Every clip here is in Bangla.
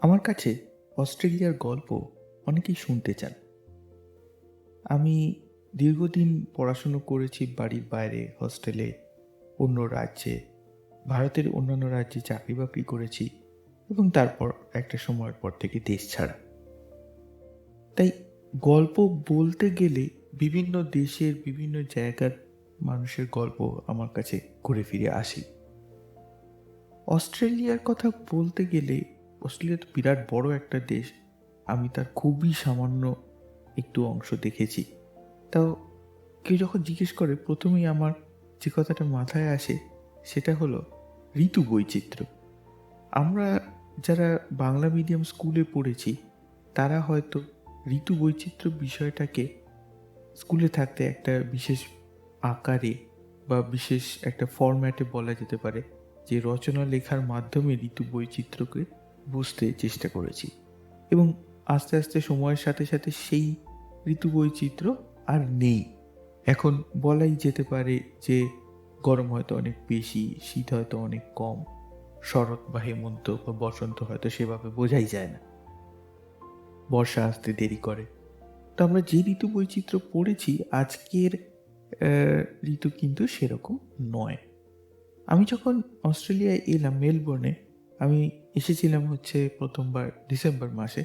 আমার কাছে অস্ট্রেলিয়ার গল্প অনেকেই শুনতে চান। আমি দীর্ঘদিন পড়াশুনো করেছি বাড়ির বাইরে, হস্টেলে, অন্য রাজ্যে, ভারতের অন্যান্য রাজ্যে চাকরি বাকরি করেছি এবং তারপর একটা সময়ের পর থেকে দেশ ছাড়া। তাই গল্প বলতে গেলে বিভিন্ন দেশের বিভিন্ন জায়গার মানুষের গল্প আমার কাছে ঘুরে ফিরে আসি। অস্ট্রেলিয়ার কথা বলতে গেলে অস্ট্রেলিয়া তো বিরাট বড় একটা দেশ। আমি তার খুবই সামান্য একটু অংশ দেখেছি। তাও কেউ যখন জিজ্ঞেস করে, প্রথমেই আমার যে কথাটা মাথায় আসে, সেটা হলো ঋতু বৈচিত্র্য। আমরা যারা বাংলা মিডিয়াম স্কুলে পড়েছি, তারা হয়তো ঋতু বৈচিত্র্য বিষয়টাকে স্কুলে থাকতে একটা বিশেষ আকারে বা বিশেষ একটা ফরম্যাটে বলা যেতে পারে যে রচনা লেখার মাধ্যমে ঋতু বৈচিত্র্যকে বুঝতে চেষ্টা করেছি। এবং আস্তে আস্তে সময়ের সাথে সাথে সেই ঋতু বৈচিত্র্য আর নেই। এখন বলাই যেতে পারে যে, গরম হয়তো অনেক বেশি, শীত হয়তো অনেক কম, শরৎ বা হেমন্ত বা বসন্ত হয়তো সেভাবে বোঝাই যায় না। বর্ষা আসতে দেরি করে। তো আমরা যে ঋতু বৈচিত্র্য পড়েছি, আজকের ঋতু কিন্তু সেরকম নয়। আমি যখন অস্ট্রেলিয়ায় এলাম, মেলবোর্নে, আমি এসেছিলাম হচ্ছে প্রথমবার ডিসেম্বর মাসে।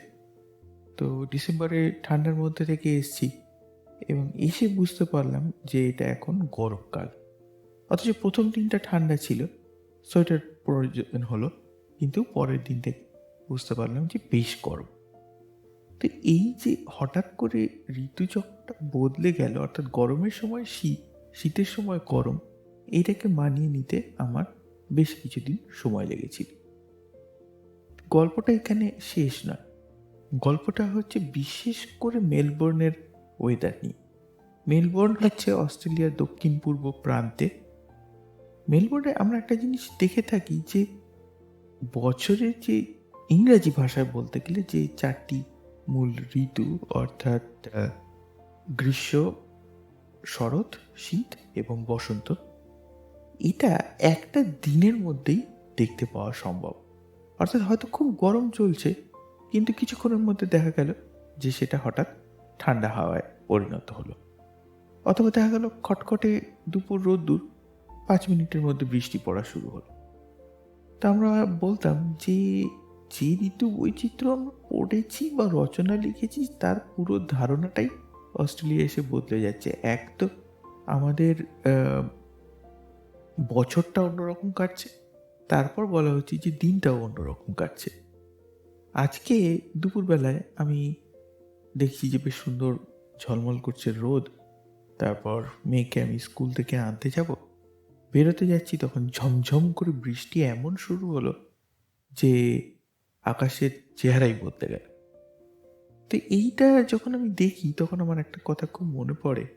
তো ডিসেম্বরে ঠান্ডার মধ্যে থেকে এসেছি এবং এসে বুঝতে পারলাম যে এটা এখন গরমকাল। অথচ প্রথম দিনটা ঠান্ডা ছিল, সোয়েটার প্রয়োজন হলো, কিন্তু পরের দিন থেকে বুঝতে পারলাম যে বেশ গরম। তো এই যে হঠাৎ করে ঋতুচক্রটা বদলে গেল, অর্থাৎ গরমের সময় শীত শীতের সময় গরম এইটাকে মানিয়ে নিতে আমার বেশ কিছুদিন সময় লেগেছিল। গল্পটা এখানে শেষ নয় গল্পটা হচ্ছে বিশেষ করে মেলবোর্নের ওয়েদার নিয়ে। মেলবোর্ন হচ্ছে অস্ট্রেলিয়ার দক্ষিণ পূর্ব প্রান্তে। মেলবোর্নে আমরা একটা জিনিস দেখে থাকি যে, বছরের যে ইংরাজি ভাষায় বলতে গেলে যে চারটি মূল ঋতু অর্থাৎ গ্রীষ্ম, শরৎ, শীত এবং বসন্ত, এটা একটা দিনের মধ্যেই দেখতে পাওয়া সম্ভব। অর্থাৎ হয়তো খুব গরম চলছে, কিন্তু কিছুক্ষণের মধ্যে দেখা গেল যে সেটা হঠাৎ ঠান্ডা হাওয়ায় পরিণত হলো। অথবা দেখা গেল খটখটে দুপুর রোদ্দুর, পাঁচ মিনিটের মধ্যে বৃষ্টি পড়া শুরু হলো। তা আমরা বলতাম যে যে ঋতু বৈচিত্র্য আমরা পড়েছি বা রচনা লিখেছি, তার পুরো ধারণাটাই অস্ট্রেলিয়া এসে বদলে যাচ্ছে। এক তো আমাদের বছরটা অন্যরকম কাটছে তারপর বলা হচ্ছে যে দিনটাও অন্যরকম কাটছে। আজকে দুপুরবেলায় আমি দেখছি যে বেশ সুন্দর ঝলমল করছে রোদ। তারপর মেয়েকে আমি স্কুল থেকে আনতে যাব। বেরোতে যাচ্ছি, তখন ঝমঝম করে বৃষ্টি এমন শুরু হলো যে আকাশের চেহারাই বদলে গেল। তো এইটা যখন আমি দেখি, তখন আমার একটা কথা খুব মনে পড়ে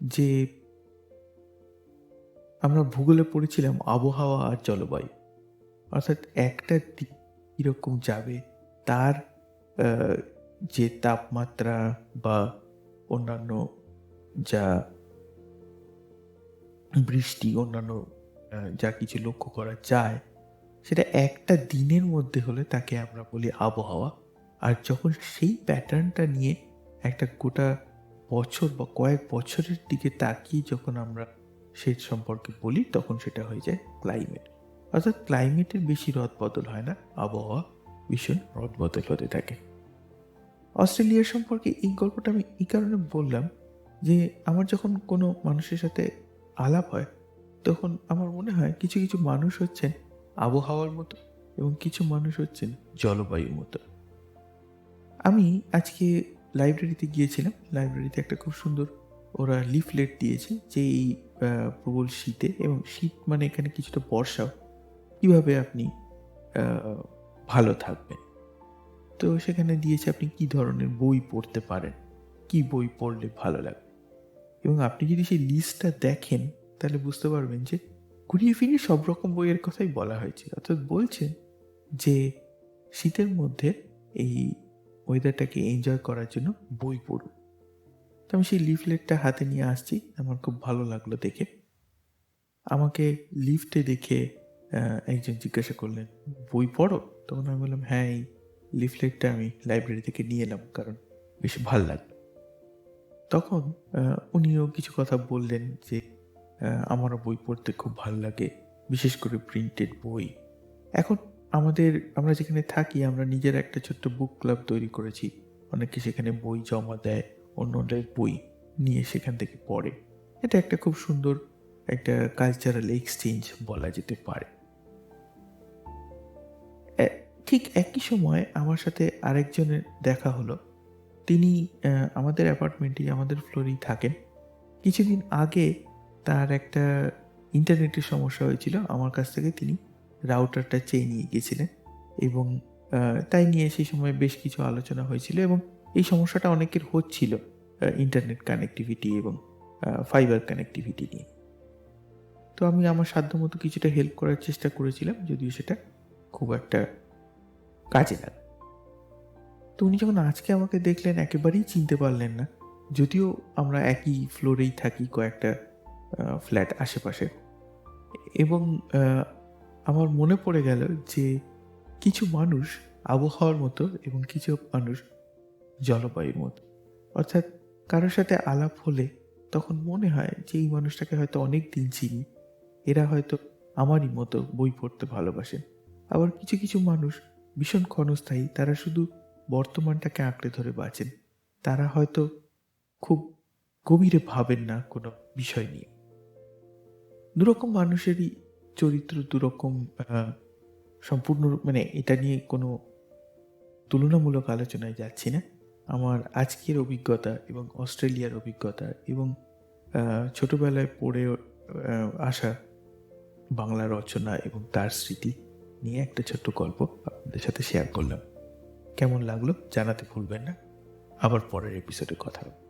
যে আমরা ভূগোলে পড়েছিলাম আবহাওয়া আর জলবায়ু। অর্থাৎ একটা দিক কীরকম যাবে? তার যে তাপমাত্রা বা অন্যান্য যা বৃষ্টি, অন্যান্য যা কিছু লক্ষ্য করা যায়, সেটা একটা দিনের মধ্যে হলে তাকে আমরা বলি আবহাওয়া। আর যখন সেই প্যাটার্নটা নিয়ে একটা গোটা বছর বা কয়েক বছরের দিকে তাকিয়ে যখন আমরা সে সম্পর্কে বলি, তখন সেটা হয়ে যায় ক্লাইমেট। অর্থাৎ ক্লাইমেটের বেশি রদ বদল হয় না? আবহাওয়া ভীষণ রদ বদল হতে থাকে। অস্ট্রেলিয়া সম্পর্কে এই গল্পটা আমি এই কারণে বললাম যে আমার যখন কোনো মানুষের সাথে আলাপ হয়, তখন আমার মনে হয় কিছু কিছু মানুষ হচ্ছেন আবহাওয়ার মতো এবং কিছু মানুষ হচ্ছেন জলবায়ুর মতো। আমি আজকে লাইব্রেরিতে গিয়েছিলাম। লাইব্রেরিতে একটা খুব সুন্দর ওরা লিফলেট দিয়েছে যে এই প্রবল শীতে এবং শীত মানে এখানে কিছুটা বর্ষাও। কীভাবে আপনি ভালো থাকবেন? তো সেখানে দিয়েছে আপনি কি ধরনের বই পড়তে পারেন? কি বই পড়লে ভালো লাগবে এবং আপনি যদি সেই লিস্টটা দেখেন, তাহলে বুঝতে পারবেন যে ঘুরিয়ে ফিরিয়ে সব রকম বইয়ের কথাই বলা হয়েছে। অর্থাৎ বলছেন যে শীতের মধ্যে এই ওয়েদারটাকে এনজয় করার জন্য বই পড়ুন। তো আমি সেই লিফলেটটা হাতে নিয়ে আসছি। আমার খুব ভালো লাগল দেখে। আমাকে লিফটে দেখে একজন জিজ্ঞাসা করলেন, বই পড়ো? তখন আমি বললাম হ্যাঁ এই লিফলেটটা আমি লাইব্রেরি থেকে নিয়ে এলাম, কারণ বেশ ভালো লাগল। তখন উনিও কিছু কথা বললেন যে আমারও বই পড়তে খুব ভালো লাগে, বিশেষ করে প্রিন্টেড বই। এখন আমাদের, আমরা যেখানে থাকি, আমরা নিজের একটা ছোট্ট বুক ক্লাব তৈরি করেছি। অনেকে সেখানে বই জমা দেয়, অন্যদের বই নিয়ে সেখান থেকে পড়ে। এটা একটা খুব সুন্দর একটা কালচারাল এক্সচেঞ্জ বলা যেতে পারে। ঠিক একই সময় আমার সাথে আরেকজনের দেখা হলো। তিনি আমাদের অ্যাপার্টমেন্টেই আমাদের ফ্লোরেই থাকেন। কিছুদিন আগে তার একটা ইন্টারনেটের সমস্যা হয়েছিল। আমার কাছ থেকে তিনি রাউটারটা চেয়ে নিয়ে গিয়েছিলেন এবং তাই নিয়ে সেই সময় বেশ কিছু আলোচনা হয়েছিল এবং এই সমস্যাটা অনেকের হচ্ছিল ইন্টারনেট কানেক্টিভিটি এবং ফাইবার কানেক্টিভিটি নিয়ে। তো আমি আমার সাধ্যমতো কিছুটা হেল্প করার চেষ্টা করেছিলাম, যদিও সেটা খুব একটা কাজে লাগে। তো উনি যখন আজকে আমাকে দেখলেন, একেবারেই চিনতে পারলেন না। যদিও আমরা একই ফ্লোরেই থাকি কয়েকটা ফ্ল্যাট আশেপাশে। এবং আমার মনে পড়ে গেল যে কিছু মানুষ আবহাওয়ার মতো এবং কিছু মানুষ জলবায়ুর মতো। অর্থাৎ কারোর সাথে আলাপ হলে তখন মনে হয় যে এই মানুষটাকে হয়তো অনেক দিন চিনি। এরা হয়তো আমারই মতো বই পড়তে ভালোবাসেন আবার কিছু কিছু মানুষ ভীষণ ক্ষণস্থায়ী, তারা শুধু বর্তমানটাকে আঁকড়ে ধরে বাঁচেন। তারা হয়তো খুব গভীরে ভাবেন না কোনো বিষয় নিয়ে। দুরকম মানুষেরই চরিত্র, দুরকম সম্পূর্ণ মানে এটা নিয়ে কোনো তুলনামূলক আলোচনায় যাচ্ছি না। আমার আজকের অভিজ্ঞতা এবং অস্ট্রেলিয়ার অভিজ্ঞতা এবং ছোটবেলায় পড়ে আসা বাংলা রচনা এবং তার স্মৃতি নিয়ে একটা ছোট্ট গল্প আপনাদের সাথে শেয়ার করলাম। কেমন লাগল জানাতে ভুলবেন না। আবার পরের এপিসোডে কথা হবে।